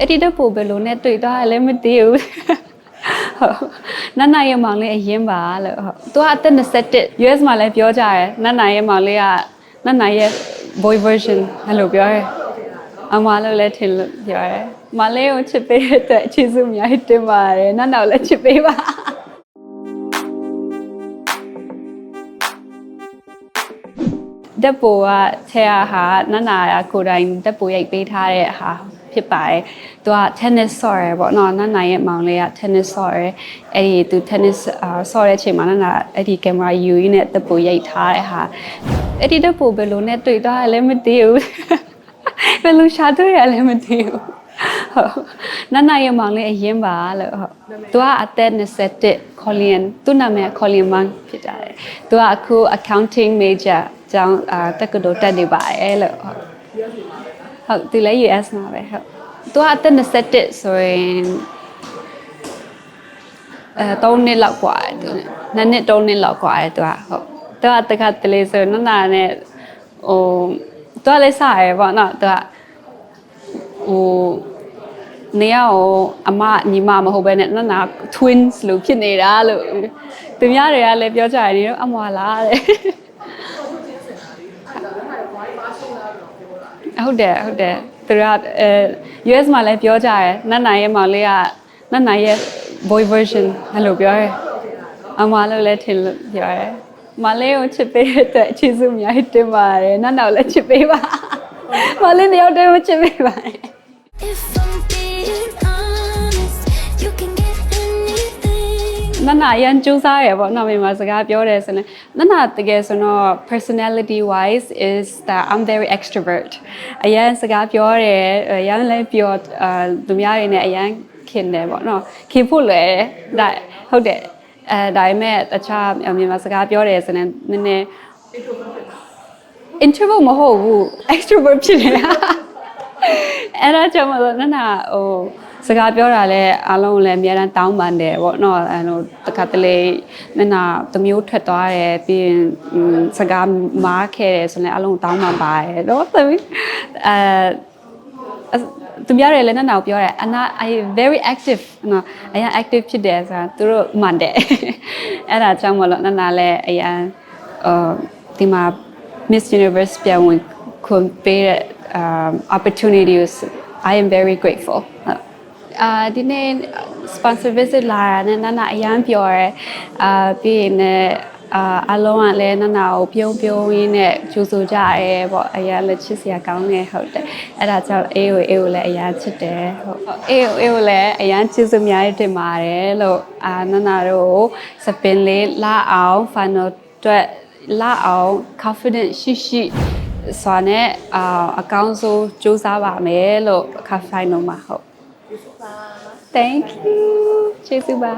အဲ့ဒီတော့ပို့ဘယ်လိုနဲ့တွေ့သွားရလဲမသိဘူးဟုတ်နတ်နိုင်ရဲ့မောင်လေးအရင်ပါလို့ဟုတ်သူကအသက်21 US မှာလည်းပြောကြတယ်နတ်နိုင်ရဲ့မောင်လေးကနတ်နိုင်ရဲ့ boy version အဲ့လိုပြောတယ်အမလို့လည်းထင်လို့ပြောတယ်မလေးကိုချစ်ပေးတဲ့အတွက်အခြေစုအများကြီးတင်ပါတယ်နတ်နောက်လည်းချစ်ပေးပါတက်ပိုကဆရာဟာနန္နာရာကိုယ်တိုင်တက်ပိုရိုက်ပေးထားတဲ့ဟာ ဖြစ်ပါတယ်။သူက tennis ဆော့ရယ်ပေါ့နော်နန္နာရဲ့မောင်လေးက tennis ဆော့ရယ်အဲ့ဒီသူ tennis အာဆော့တဲ့အချိန်မှာနန္နာအဲ့ဒီကင်မရာယူရင်းနဲ့တက်ပိုရိုက်ထားတဲ့ဟာအဲ့ဒီတက်ပိုဘယ်လိုနဲ့တွေ့သွားရလဲမသိဘူး။ဘယ်လိုရှာတွေ့ရလဲမသိဘူး။ဟုတ်နန္နာရဲ့မောင်လေးအရင်ပါလို့ဟုတ်သူကအသက်21 Colin သူ့နာမည် Colin Mang ဖြစ်ကြတယ်သူကအခု accounting major ကျောင်းအာတက္ကသိုလ်တက်နေပါတယ်လို့ဟုတ် ဟုတ်သူလည်း US မှာပဲဟုတ်သူကအသက်21ဆိုရင်အဲ3နှစ်လောက်กว่าတယ်သူနဲ့နှစ်နှစ်3နှစ်လောက်กว่าတယ်သူကဟုတ်သူကတခါတလေဆိုနန္နာနဲ့ဟိုသူကလည်းစရယ်ပေါ့နော်သူကဟိုနေရအောင်အမညီမမဟုတ်ဘဲနဲ့နန္နာ twins လို့ဖြစ်နေတာလို့သူများတွေကလည်းပြောကြတယ်ဒီတော့အမွာလားတဲ့ ဟုတ်တယ်ဟုတ်တယ်သူကအဲ US မှာလည်းပြောကြတယ်နတ်နိုင်ရဲ့မောင်လေးကနတ်နိုင်ရဲ့ boy version အဲ့လိုပြောတယ်အမလို့လည်းထင်လို့ပြောတယ်မလေးကိုချစ်ပေးတဲ့အတွက်အခြေစုအများကြီးတင်ပါတယ်နတ်နောက်လည်းချစ်ပေးပါမလေးတယောက်တည်းမချစ်ပေးပါနဲ့ If နန္နာအရန်ကြိုးစားရပေါ့နော်မြန်မာစကားပြောတယ်ဆိုရင်နန္နာတကယ်ဆိုတော့ personality wise is that I'm very extrovert အရန်စကားပြောတယ်အရန်လည်းပြောအာသူများတွေနဲ့အရန်ခင်တယ်ပေါ့နော်ခင်ဖို့လွယ်တယ်ဒါဟုတ်တယ်အဲဒါပေမဲ့တခြားမြန်မာစကားပြောတယ်ဆိုရင်နည်းနည်း introvert မဟုတ်ဘူး extrovert ဖြစ်နေတာအဲ့ဒါကြောင့်မလို့နန္နာဟို စကားပြောတာလဲအားလုံးလည်းအများအားတောင်းပန်တယ်ပေါ့နော်အဲ့လိုတခါတလေနန္နာတစ်မျိုးထွက်သွားတယ်ပြီးရင်อืมစကားမားခဲ့တယ်ဆိုရင်အားလုံးတောင်းပန်ပါတယ်တော့သမီးအဲသူများတွေလည်းနတ်နာကိုပြောတယ်အနာ I very active နော်အရင် active ဖြစ်တယ်ဆိုတာသူတို့မှန်တယ်အဲ့ဒါကြောင့်မလို့နတ်နာလည်းအရင်အာဒီမှာ Miss Universe ပြန်ဝင်ခွင့်ပေးတဲ့ um, opportunity was I am very grateful ဟုတ် အာဒီနေ့ sponsor visit လာတာနဲ့နတ်နာအရန်ပြောရဲအာပြီးရင်လည်းအာအလုံးကလည်းနတ်နာကိုပြုံးပြုံးရင်းနဲ့ကြိုးဆိုကြရဲပေါ့အရင်လည်းချစ်စရာကောင်းနေဟုတ်တယ်အဲ့ဒါကြောင့်အေးကိုအေးကိုလည်းအရန်ချစ်တယ်ဟုတ်အေးကိုအေးကိုလည်းအရန်ချစ်စအများကြီးတင်ပါတယ်လို့အာနတ်နာတို့ကိုစပင်လေးလာအောင် final အတွက်လာအောင် confident ရှိရှိစွာနဲ့အာအကောင်းဆုံးစူးစမ်းပါမယ်လို့အခါ final မှာဟုတ် Thank you ကျေးဇူးပါ